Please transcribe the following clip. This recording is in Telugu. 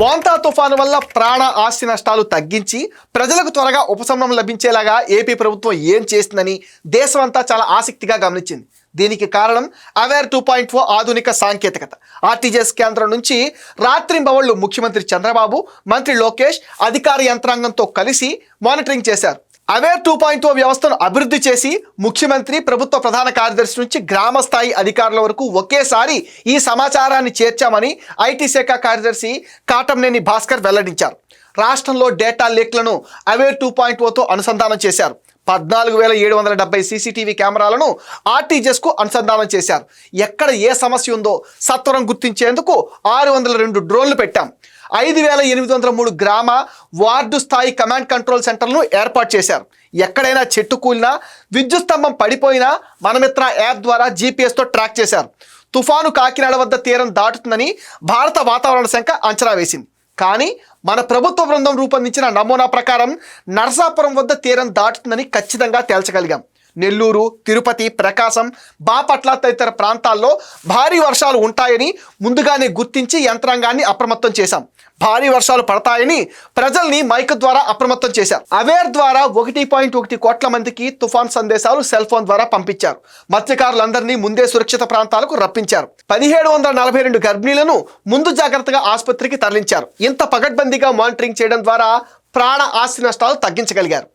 బోంతా తుఫాను వల్ల ప్రాణ ఆస్తి నష్టాలు తగ్గించి ప్రజలకు త్వరగా ఉపశమనం లభించేలాగా ఏపీ ప్రభుత్వం ఏం చేస్తుందని దేశమంతా చాలా ఆసక్తిగా గమనించింది. దీనికి కారణం అవేర్ టూ పాయింట్ ఫోర్ ఆధునిక సాంకేతికత. ఆర్టీజీఎస్ కేంద్రం నుంచి రాత్రింబవళ్ళు ముఖ్యమంత్రి చంద్రబాబు మంత్రి లోకేష్ అధికార యంత్రాంగంతో కలిసి మానిటరింగ్ చేశారు. అవేర్ టూ పాయింట్ ఓ వ్యవస్థను అభివృద్ధి చేసి ముఖ్యమంత్రి ప్రభుత్వ ప్రధాన కార్యదర్శి నుంచి గ్రామ స్థాయి అధికారుల వరకు ఒకేసారి ఈ సమాచారాన్ని చేర్చామని ఐటీ శాఖ కార్యదర్శి కాటంనేని భాస్కర్ వెల్లడించారు. రాష్ట్రంలో డేటా లీక్లను అవేర్ టూ పాయింట్ ఓతో అనుసంధానం చేశారు. పద్నాలుగు వేల ఏడు వందల డెబ్బై సీసీటీవీ కెమెరాలను ఆర్టీజెస్కు అనుసంధానం చేశారు. ఎక్కడ ఏ సమస్య ఉందో సత్వరం గుర్తించేందుకు ఆరు వందల రెండు డ్రోన్లు పెట్టాం. ఐదు వేల ఎనిమిది వందల మూడు గ్రామ వార్డు స్థాయి కమాండ్ కంట్రోల్ సెంటర్లను ఏర్పాటు చేశారు. ఎక్కడైనా చెట్టు కూలినా విద్యుత్ స్తంభం పడిపోయినా మనమిత్ర యాప్ ద్వారా జీపీఎస్తో ట్రాక్ చేశారు. తుఫాను కాకినాడ వద్ద తీరం దాటుతుందని భారత వాతావరణ శాఖ అంచనా వేసింది. కానీ మన ప్రభుత్వ బృందం రూపొందించిన నమూనా ప్రకారం నరసాపురం వద్ద తీరం దాటుతుందని ఖచ్చితంగా తేల్చగలిగాం. నెల్లూరు తిరుపతి ప్రకాశం బాపట్ల తదితర ప్రాంతాల్లో భారీ వర్షాలు ఉంటాయని ముందుగానే గుర్తించి యంత్రాంగాన్ని అప్రమత్తం చేశాం. భారీ వర్షాలు పడతాయని ప్రజల్ని మైక్ ద్వారా అప్రమత్తం చేశారు అవేర్ ద్వారా ఒకటి పాయింట్ ఒకటి కోట్ల మందికి తుఫాన్ సందేశాలు సెల్ ఫోన్ ద్వారా పంపించారు. మత్స్యకారులందరినీ ముందే సురక్షిత ప్రాంతాలకు రప్పించారు. పదిహేడు వందల నలభై రెండు గర్భిణీలను ముందు జాగ్రత్తగా ఆసుపత్రికి తరలించారు. ఇంత పగడ్బందీగా మానిటరింగ్ చేయడం ద్వారా ప్రాణ ఆస్తి నష్టాలు తగ్గించగలిగారు.